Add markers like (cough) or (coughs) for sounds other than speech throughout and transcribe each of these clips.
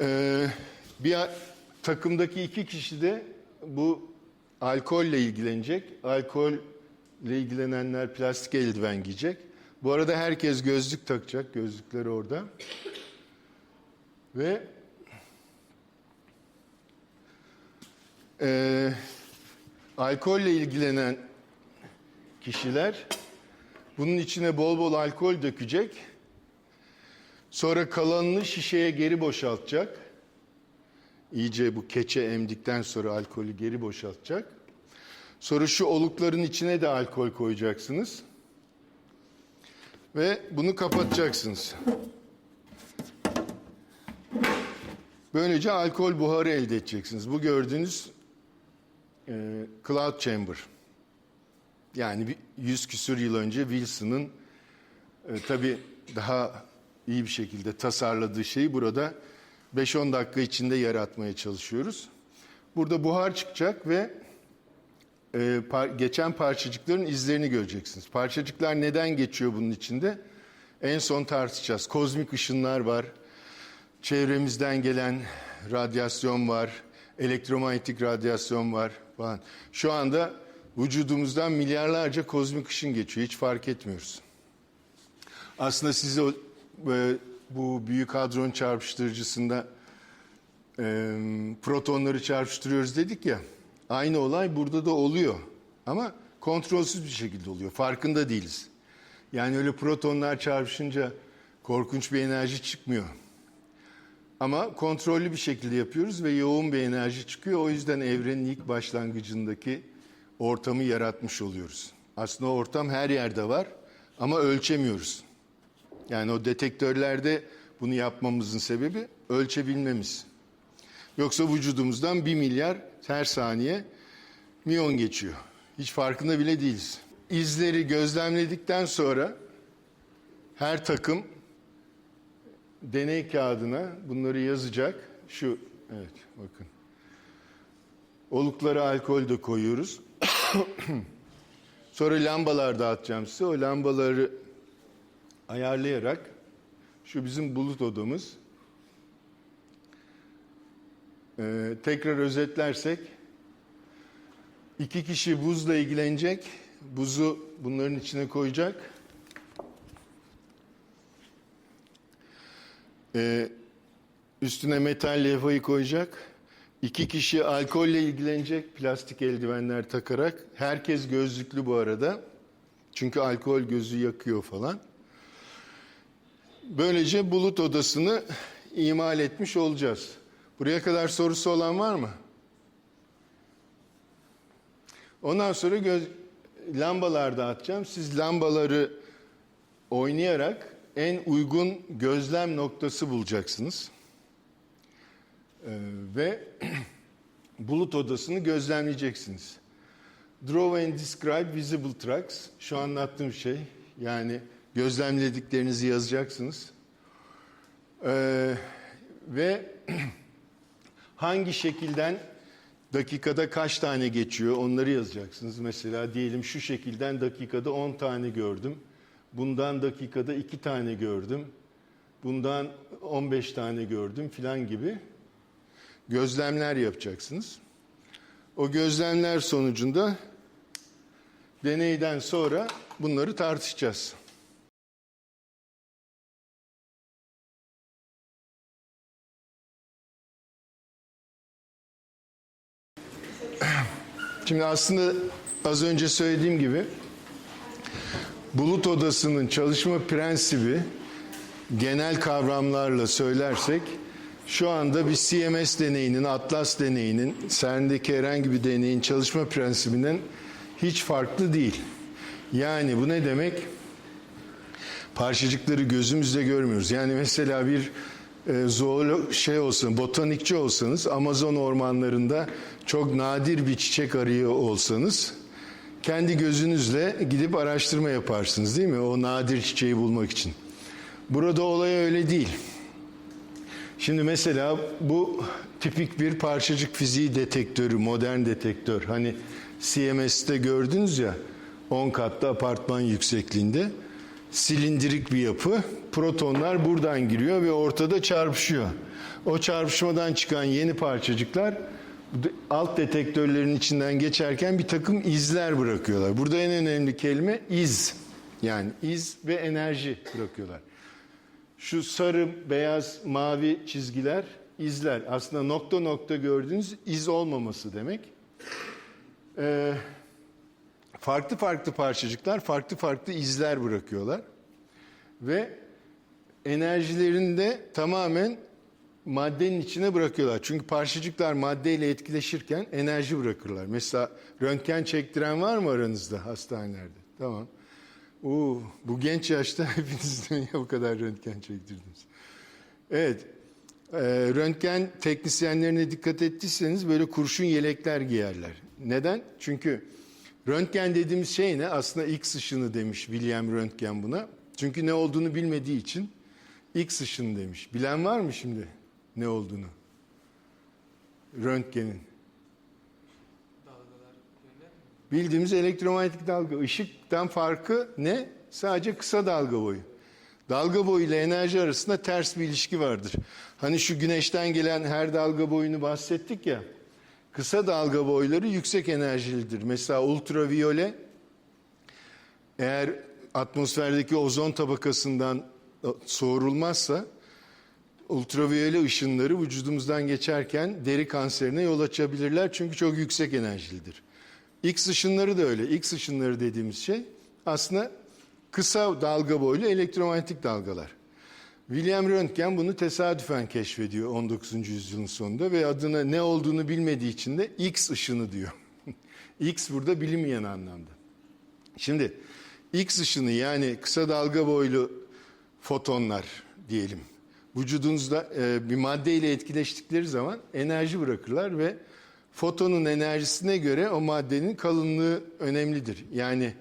Ee, bir takımdaki iki kişi de bu alkolle ilgilenecek. Alkolle ilgilenenler plastik eldiven giyecek. Bu arada herkes gözlük takacak. Gözlükler orada. Ve e, alkolle ilgilenen kişiler bunun içine bol bol alkol dökecek. Sonra kalanını şişeye geri boşaltacak. İyice bu keçe emdikten sonra alkolü geri boşaltacak. Sonra şu olukların içine de alkol koyacaksınız. Ve bunu kapatacaksınız. Böylece alkol buharı elde edeceksiniz. Bu gördüğünüz e, cloud chamber. Yani yüz küsür yıl önce Wilson'ın e, tabii daha iyi bir şekilde tasarladığı şeyi burada 5-10 dakika içinde yaratmaya çalışıyoruz. Burada buhar çıkacak ve e, par- geçen parçacıkların izlerini göreceksiniz. Parçacıklar neden geçiyor bunun içinde? En son tartışacağız. Kozmik ışınlar var, çevremizden gelen radyasyon var, elektromanyetik radyasyon var falan. Şu anda vücudumuzdan milyarlarca kozmik ışın geçiyor. Hiç fark etmiyoruz. Aslında size e, bu büyük hadron çarpıştırıcısında e, protonları çarpıştırıyoruz dedik ya. Aynı olay burada da oluyor. Ama kontrolsüz bir şekilde oluyor. Farkında değiliz. Yani öyle protonlar çarpışınca korkunç bir enerji çıkmıyor. Ama kontrollü bir şekilde yapıyoruz ve yoğun bir enerji çıkıyor. O yüzden evrenin ilk başlangıcındaki ortamı yaratmış oluyoruz. Aslında ortam her yerde var ama ölçemiyoruz. Yani o detektörlerde bunu yapmamızın sebebi ölçebilmemiz. Yoksa vücudumuzdan bir milyar her saniye miyon geçiyor. Hiç farkında bile değiliz. İzleri gözlemledikten sonra her takım deney kağıdına bunları yazacak. Şu, evet bakın. Oluklara alkol de koyuyoruz. (coughs) Sonra lambalar dağıtacağım size. O lambaları ayarlayarak şu bizim bulut odamız. Ee, tekrar özetlersek iki kişi buzla ilgilenecek. Buzu bunların içine koyacak. Ee, üstüne metal levhayı koyacak. İki kişi alkolle ilgilenecek plastik eldivenler takarak. Herkes gözlüklü bu arada. Çünkü alkol gözü yakıyor falan. Böylece bulut odasını imal etmiş olacağız. Buraya kadar sorusu olan var mı? Ondan sonra göz, lambalar dağıtacağım. Siz lambaları oynayarak en uygun gözlem noktası bulacaksınız. Ee, ve (clears throat) bulut odasını gözlemleyeceksiniz. Draw and describe visible tracks. Şu anlattığım şey. Yani gözlemlediklerinizi yazacaksınız. Ee, ve (clears throat) hangi şekilden dakikada kaç tane geçiyor onları yazacaksınız. Mesela diyelim şu şekilden dakikada 10 tane gördüm. Bundan dakikada 2 tane gördüm. Bundan 15 tane gördüm filan gibi gözlemler yapacaksınız. O gözlemler sonucunda deneyden sonra bunları tartışacağız. Şimdi aslında az önce söylediğim gibi bulut odasının çalışma prensibi genel kavramlarla söylersek şu anda bir CMS deneyinin, Atlas deneyinin, CERN'deki herhangi bir deneyin çalışma prensibinden hiç farklı değil. Yani bu ne demek? Parçacıkları gözümüzle görmüyoruz. Yani mesela bir e, zoolog şey olsun, botanikçi olsanız Amazon ormanlarında çok nadir bir çiçek arıyor olsanız kendi gözünüzle gidip araştırma yaparsınız değil mi? O nadir çiçeği bulmak için. Burada olay öyle değil. Şimdi mesela bu tipik bir parçacık fiziği detektörü, modern detektör. Hani CMS'te gördünüz ya 10 katlı apartman yüksekliğinde. Silindirik bir yapı. Protonlar buradan giriyor ve ortada çarpışıyor. O çarpışmadan çıkan yeni parçacıklar alt detektörlerin içinden geçerken bir takım izler bırakıyorlar. Burada en önemli kelime iz. Yani iz ve enerji bırakıyorlar. Şu sarı, beyaz, mavi çizgiler izler. Aslında nokta nokta gördüğünüz iz olmaması demek. Ee, farklı farklı parçacıklar farklı farklı izler bırakıyorlar. Ve enerjilerini de tamamen maddenin içine bırakıyorlar. Çünkü parçacıklar maddeyle etkileşirken enerji bırakırlar. Mesela röntgen çektiren var mı aranızda hastanelerde? Tamam. Oo, bu genç yaşta (laughs) hepiniz niye bu kadar röntgen çektirdiniz? Evet. e, röntgen teknisyenlerine dikkat ettiyseniz böyle kurşun yelekler giyerler. Neden? Çünkü röntgen dediğimiz şey ne? Aslında X ışını demiş William Röntgen buna. Çünkü ne olduğunu bilmediği için X ışını demiş. Bilen var mı şimdi ne olduğunu? Röntgenin. Bildiğimiz elektromanyetik dalga. Işıktan farkı ne? Sadece kısa dalga boyu. Dalga boyu ile enerji arasında ters bir ilişki vardır. Hani şu güneşten gelen her dalga boyunu bahsettik ya. Kısa dalga boyları yüksek enerjilidir. Mesela ultraviyole eğer atmosferdeki ozon tabakasından soğurulmazsa ultraviyole ışınları vücudumuzdan geçerken deri kanserine yol açabilirler çünkü çok yüksek enerjilidir. X ışınları da öyle. X ışınları dediğimiz şey aslında kısa dalga boylu elektromanyetik dalgalar. William Röntgen bunu tesadüfen keşfediyor 19. yüzyılın sonunda ve adına ne olduğunu bilmediği için de X ışını diyor. (laughs) X burada bilinmeyen anlamda. Şimdi X ışını yani kısa dalga boylu fotonlar diyelim. Vücudunuzda e, bir maddeyle etkileştikleri zaman enerji bırakırlar ve fotonun enerjisine göre o maddenin kalınlığı önemlidir. Yani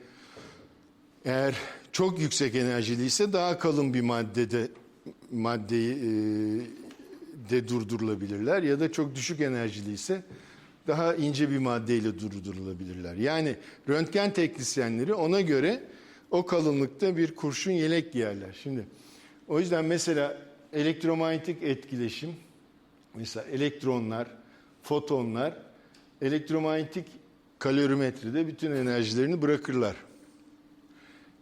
eğer çok yüksek enerjiliyse daha kalın bir maddede maddeyi e, de durdurulabilirler ya da çok düşük enerjiliyse daha ince bir maddeyle durdurulabilirler. Yani röntgen teknisyenleri ona göre o kalınlıkta bir kurşun yelek giyerler. Şimdi o yüzden mesela elektromanyetik etkileşim mesela elektronlar, fotonlar elektromanyetik kalorimetrede bütün enerjilerini bırakırlar.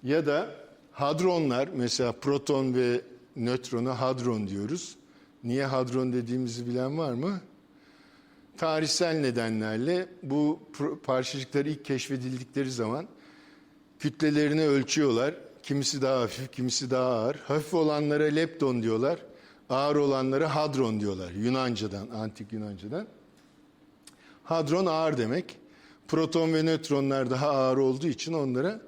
Ya da hadronlar mesela proton ve nötrona hadron diyoruz. Niye hadron dediğimizi bilen var mı? Tarihsel nedenlerle bu pro- parçacıklar ilk keşfedildikleri zaman kütlelerini ölçüyorlar. Kimisi daha hafif, kimisi daha ağır. Hafif olanlara lepton diyorlar. Ağır olanlara hadron diyorlar. Yunanca'dan, antik Yunanca'dan. Hadron ağır demek. Proton ve nötronlar daha ağır olduğu için onlara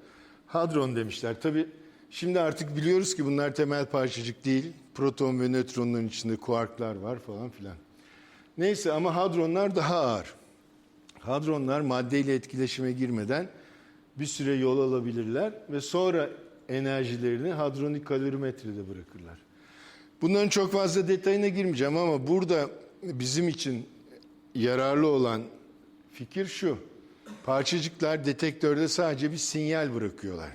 hadron demişler. Tabi şimdi artık biliyoruz ki bunlar temel parçacık değil. Proton ve nötronların içinde kuarklar var falan filan. Neyse ama hadronlar daha ağır. Hadronlar maddeyle etkileşime girmeden bir süre yol alabilirler ve sonra enerjilerini hadronik kalorimetrede bırakırlar. Bunların çok fazla detayına girmeyeceğim ama burada bizim için yararlı olan fikir şu. Parçacıklar detektörde sadece bir sinyal bırakıyorlar.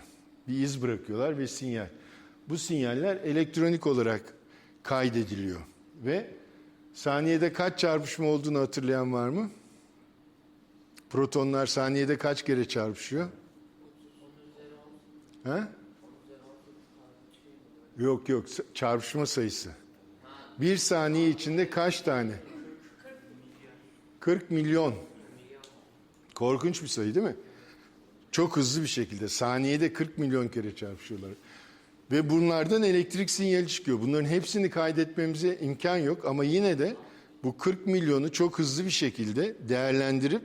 Bir iz bırakıyorlar ve sinyal. Bu sinyaller elektronik olarak kaydediliyor. Ve saniyede kaç çarpışma olduğunu hatırlayan var mı? Protonlar saniyede kaç kere çarpışıyor? Ha? Yok yok çarpışma sayısı. Bir saniye içinde kaç tane? 40 milyon. Korkunç bir sayı değil mi? Çok hızlı bir şekilde saniyede 40 milyon kere çarpışıyorlar. Ve bunlardan elektrik sinyali çıkıyor. Bunların hepsini kaydetmemize imkan yok ama yine de bu 40 milyonu çok hızlı bir şekilde değerlendirip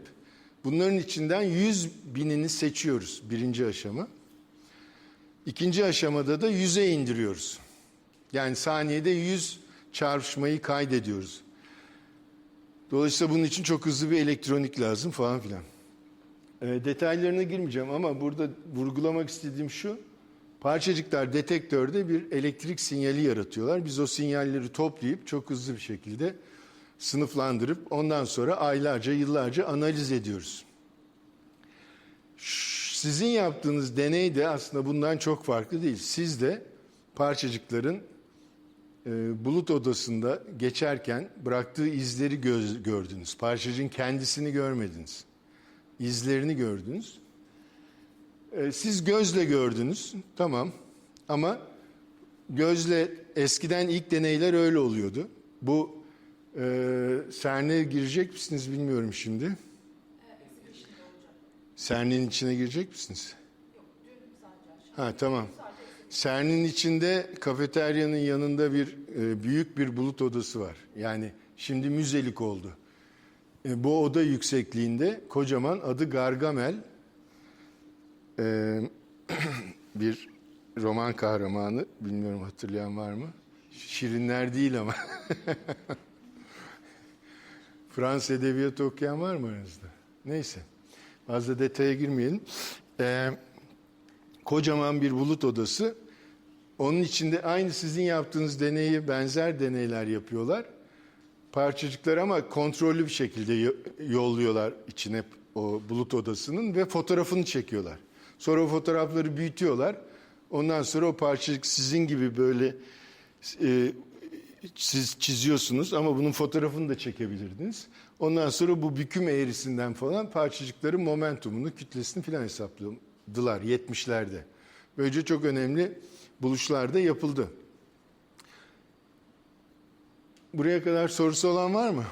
bunların içinden 100 binini seçiyoruz birinci aşama. İkinci aşamada da 100'e indiriyoruz. Yani saniyede 100 çarpışmayı kaydediyoruz. Dolayısıyla bunun için çok hızlı bir elektronik lazım falan filan. E, detaylarına girmeyeceğim ama burada vurgulamak istediğim şu. Parçacıklar detektörde bir elektrik sinyali yaratıyorlar. Biz o sinyalleri toplayıp çok hızlı bir şekilde sınıflandırıp ondan sonra aylarca, yıllarca analiz ediyoruz. Sizin yaptığınız deney de aslında bundan çok farklı değil. Siz de parçacıkların e, bulut odasında geçerken bıraktığı izleri göz, gördünüz. Parçacığın kendisini görmediniz. İzlerini gördünüz. E, siz gözle gördünüz, tamam. Ama gözle eskiden ilk deneyler öyle oluyordu. Bu e, CERN'e girecek misiniz bilmiyorum şimdi. CERN'in içine girecek misiniz? Ha tamam. CERN'in içinde kafeteryanın yanında bir e, büyük bir bulut odası var. Yani şimdi müzelik oldu. E, bu oda yüksekliğinde kocaman adı Gargamel e, (clears throat) bir roman kahramanı. Bilmiyorum hatırlayan var mı? Şirinler değil ama. (laughs) Fransız edebiyatı okuyan var mı aranızda? Neyse. Fazla detaya girmeyelim. Ee, kocaman bir bulut odası. Onun içinde aynı sizin yaptığınız deneyi benzer deneyler yapıyorlar. Parçacıklar ama kontrollü bir şekilde yo- yolluyorlar içine o bulut odasının ve fotoğrafını çekiyorlar. Sonra o fotoğrafları büyütüyorlar. Ondan sonra o parçacık sizin gibi böyle e, siz çiziyorsunuz ama bunun fotoğrafını da çekebilirdiniz. Ondan sonra bu büküm eğrisinden falan parçacıkların momentumunu, kütlesini falan hesapladılar 70'lerde. Böylece çok önemli buluşlar da yapıldı. Buraya kadar sorusu olan var mı?